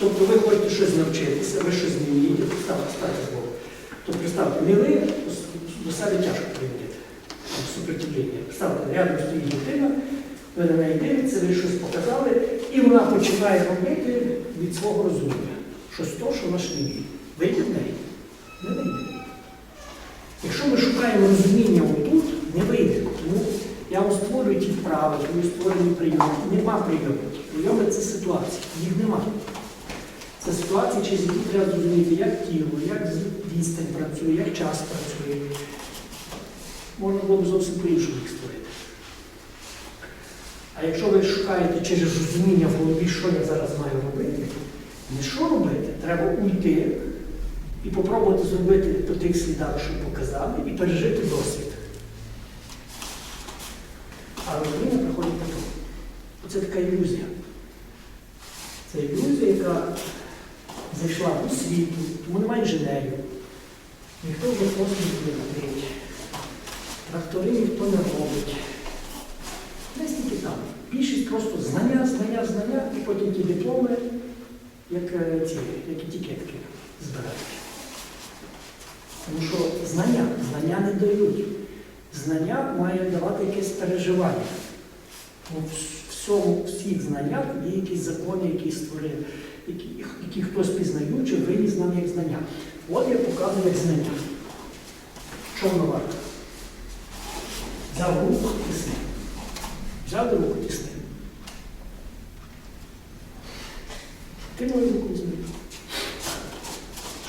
Тобто ви хочете щось навчитися, ви щось представте, ставте Богу. То представте, не ви до себе тяжко прийняти супротивлення. Представте, рядом стоїть дитина, ви на неї дивитеся, ви щось показали, і вона починає робити від свого розуміння. Щось то, що вона ще не вміє. Вийде в неї? Не вийде. Якщо ми шукаємо розуміння отут, не вийде. Тому я вам створюю ті вправи, тому створюю прийоми. Нема прийому. Прийоми це ситуації, їх нема. Ситуації, через які треба зрозуміти, як тіло, як відстань працює, як час працює. Можна було б зовсім по-іншому їх створити. А якщо ви шукаєте через розуміння в голові, що я зараз маю робити, не що робити, треба уйти і попробувати зробити по тих слідах, що показали, і пережити досвід. А розуміння приходить потім. Оце така ілюзія. Це ілюзія, яка зайшла у світу, тому немає інженерів. Ніхто вже просто не робить. Трактори ніхто не робить. Десь тільки там. Більшість просто знання, знання, знання, і потім ті дипломи, як е, ці, як етикетки збирають. Тому що знання, знання не дають. Знання має давати якесь переживання. В всіх знаннях є якісь закони, які створили, які, які хтось пізнаючи, виніс нам як знання. От я показую як знання. Варто? Взяв руку тисни. Взяв руку тисни. Ти мою руку візьми.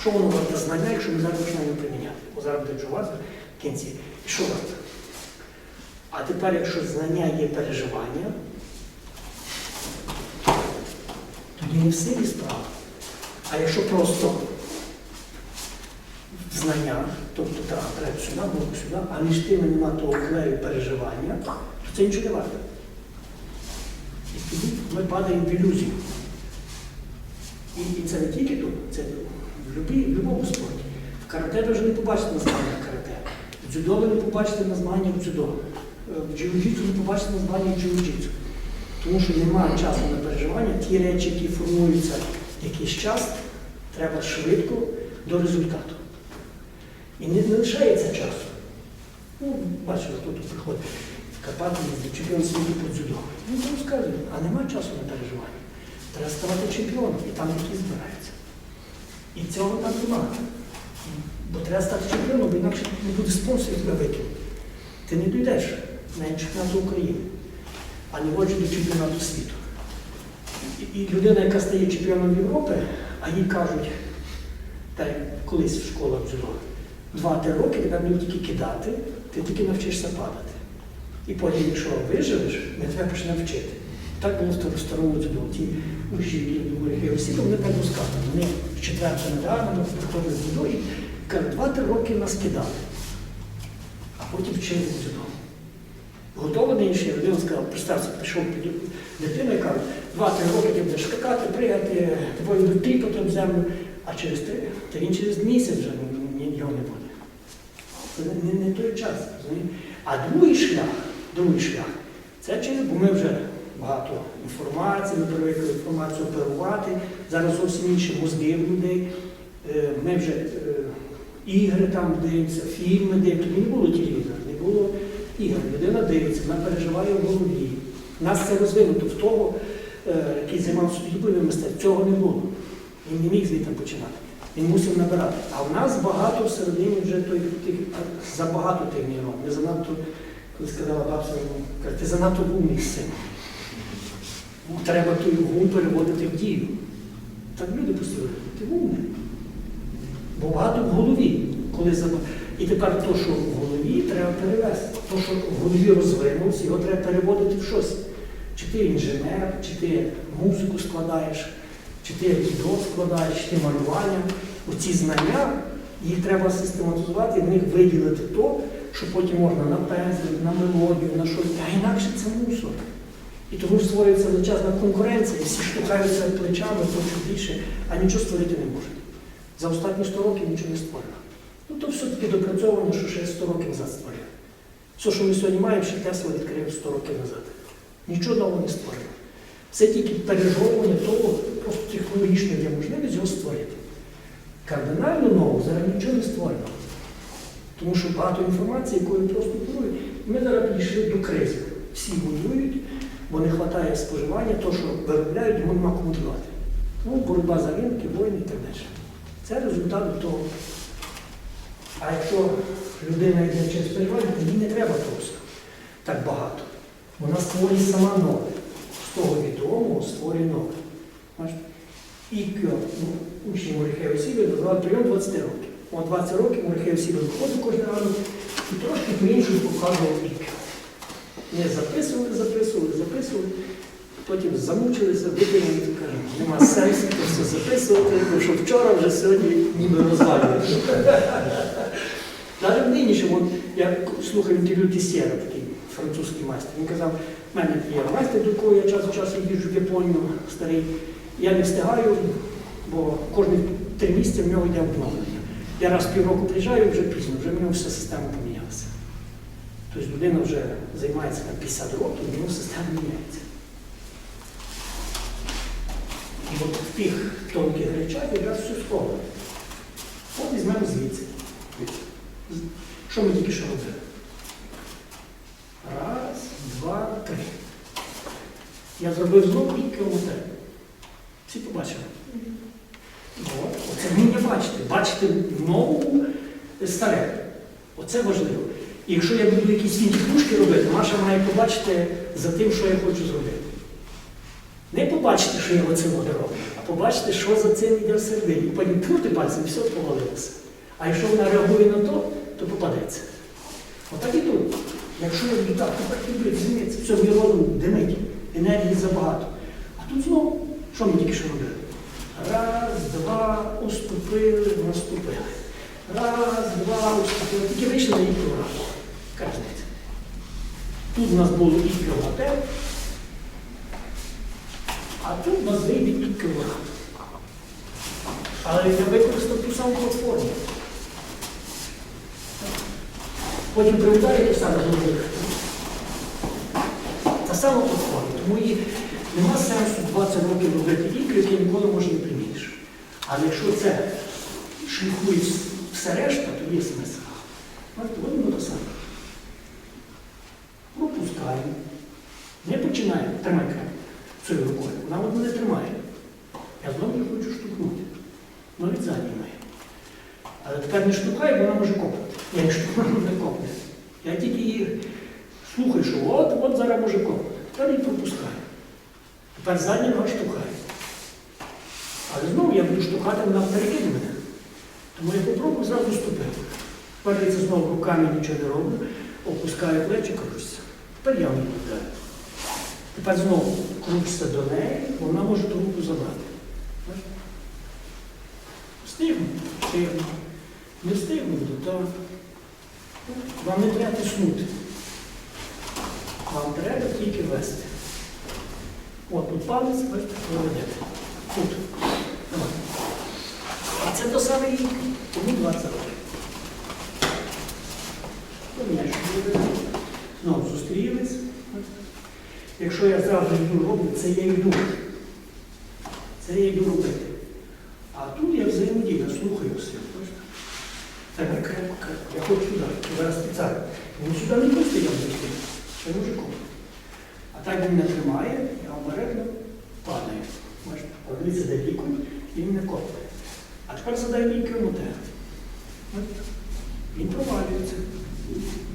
Що воно варто знання, якщо ми зараз почнемо приміняти? Бо зараз буде чувати в кінці. І що варто? А тепер, якщо знання є переживання, не в силі справа. А якщо просто знання, тобто так, треба сюди, боку сюди, а між тими нема того клею переживання, то це нічого не варто. І тоді ми падаємо в ілюзію. І, і це не тільки тут, це в будь-якому спорті. В карате ви вже не побачите на змаганнях карате. В дзюдо ви не побачите на змаганнях дзюдо. Е, В джиу-джитсу не побачите на змаганнях джиу-джитсу. Тому що немає часу на переживання. Ті речі, які формуються якийсь час, треба швидко до результату. І не, лишається часу. Ну, бачили, хто тут приходить в Карпати, чемпіон світу по дзюдо. Він там розказує, а немає часу на переживання. Треба ставати чемпіоном, і там такі збираються. І цього там немає. Бо треба стати чемпіоном, бо інакше не буде спонсорів тебе викинути. Ти не дійдеш на чемпіонату України, а не ходжу до чемпіонату світу. І, і людина, яка стає чемпіоном Європи, а їй кажуть, та колись в школах дзюдо, два-три роки тебе будуть тільки кидати, ти тільки навчишся падати. І потім, якщо виживеш, ми тебе почнемо вчити. Так було старому дзюдо. Ті мужі, які всі вони так розказували. Вони в четвертому недавно приходили з дзюдо і два-три роки нас кидали, а потім вчили дзюдо. Готовий інший людина сказав, представся, прийшов дитина і каже, два-три роки ти будеш скакати, пригати, тобою будуть тикати об землю, а через три, та він через місяць вже його не буде. Це не, не, той час. А другий шлях, другий шлях, це через, бо ми вже багато інформації, ми привикли інформацію оперувати, зараз зовсім інші мозги в людей. Е, Ми вже е, ігри там дивимося, фільми дивимося, тоді не було телевізора, не було ігор. Людина дивиться, вона переживає в голові. Нас це розвинуто в того, е, який займався судьбовим мистецтвом, цього не було. Він не міг звідти починати. Він мусив набирати. А в нас багато всередині вже той, тих, забагато тих нейрон. Ми занадто, коли сказала бабця, ну, ти занадто умний син. Ну, Треба ту гу переводити в дію. Так люди постійно, ти умний. Бо багато в голові. Коли заб... І тепер то, що в голові, треба перевести. То, що в голові розвинулося, його треба переводити в щось. Чи ти інженер, чи ти музику складаєш, чи ти відео складаєш, чи ти малювання. Оці знання, їх треба систематизувати, в них виділити то, що потім можна на пензлик, на мелодію, на щось. А інакше це мусор. І тому створюється величезна конкуренція, і всі штукаються плечами, хочуть більше, а нічого створити не можуть. За останні 100 років нічого не створено. Ну то все-таки допрацьовано, що ще 100 років назад створили. Все, що ми сьогодні маємо, ще Тесла відкрив 100 років назад. Нічого нового не створено. Це тільки пережовування того, просто технологічно є можливість його створити. Кардинально нового зараз нічого не створено. Тому що багато інформації, якою просто керують. Ми зараз підійшли до кризи. Всі воюють, бо не вистачає споживання, то, що виробляють, йому нема кому давати. Тому боротьба за ринки, воїни і так далі. Це результат того. А якщо людина йде через переживання, то їй не треба всього так багато. Вона створює сама нове. З того відомого створює нове. Бачите? І ну, учні Морихею Сібен, називають прийом 20 років. О 20 років Морихею Сібен виходив кожен ранок і трошки по-іншому показував Іккю. Не записували, записували, записували. Потім замучилися, викинули і кажемо, нема сенсу це все записувати, тому що вчора вже сьогодні ніби розвалює. Навіть в нинішньому, я слухав інтерв'ю Тісєра, такий французький майстер. Він казав, в мене є майстер, до якого я час від часу їжджу в Японію старий. Я не встигаю, бо кожні три місяці в нього йде обновлення. Я раз півроку приїжджаю, вже пізно, вже в нього вся система помінялася. Тобто людина вже займається на 50 років, в нього система міняється. І от в тих тонких речах якраз все сховано. От візьмемо звідси. Що ми тільки що робили? Раз, два, три. Я зробив знову і кілометр. Всі побачили. От. Оце вміння бачити. Бачити нову старе. Оце важливо. І якщо я буду якісь інші кружки робити, Маша має побачити за тим, що я хочу зробити. Не побачити, що я оце воду роблю, а побачити, що за цим йде всередині. І потім трути пальцем, все повалилося. А якщо вона реагує на то попадеться. Отак і тут. Якщо я буду так, так люблю, зміниться, все мій димить, енергії забагато. А тут знову, що ми тільки що робили? Раз, два, уступили, наступили. Раз, два, уступили. Тільки вийшли на їх програму. Кажете. Тут у нас було і кілоготель, а тут у нас вийде і кілограм. Але я використав ту саму платформу. Потім привітаю ту саму зробити. Та сама платформа. Тому і нема сенсу 20 років робити ігри, які ніколи може не приміниш. Але якщо це шліфує все решта, то є смисл. Воно те саме. Пропускаємо. Не починаємо. Тримай край цією рукою. Вона от мене тримає. Я знову її хочу штовхнути. Навіть задній має. Але тепер не штукаю, бо вона може копнути. Я не штукаю, вона не копне. Я тільки її слухаю, що от, от зараз може копнути. Тепер її пропускаю. Тепер задня нога штукає. Але знову я буду штукати, вона перекине мене. Тому я попробую зразу ступити. Тепер це знову руками нічого не роблю, опускаю плечі, кружуся. Тепер я вдарю. Тепер знову крутися до неї, вона може ту руку забрати. Встигну, встигну. Не встигну, то вам не треба тиснути. Вам треба тільки вести. От тут палець, ви ведете. Тут. А це то саме і тому 20 років. Поміняєш, знову зустрілись. Якщо я зразу йду роблю, це я йду. Це я йду робити. А тут я взаємодію, я слухаю все. бачите? Треба крепко, крепко. Я хочу сюди, зараз спеціально. Він сюди не просто я зайти, це мужиком. А так він мене тримає, я обережно падаю. Бачите? Подивіться, де лікоть, і він не копає. А тепер задай мій кілометр. Бачите? Він провалюється.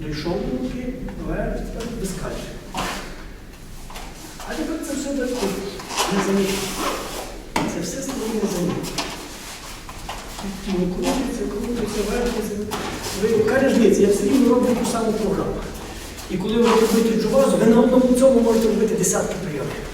Дійшов до руки, вверх, тепер вискачує. А тепер це все легко, незамітно. Це все стає незамітно. Крутиться, крутиться, вертиться. Яка різниця? Я все рівно роблю ту саму програму. І коли ви робите джувазу, ви на одному цьому можете робити десятки прийомів.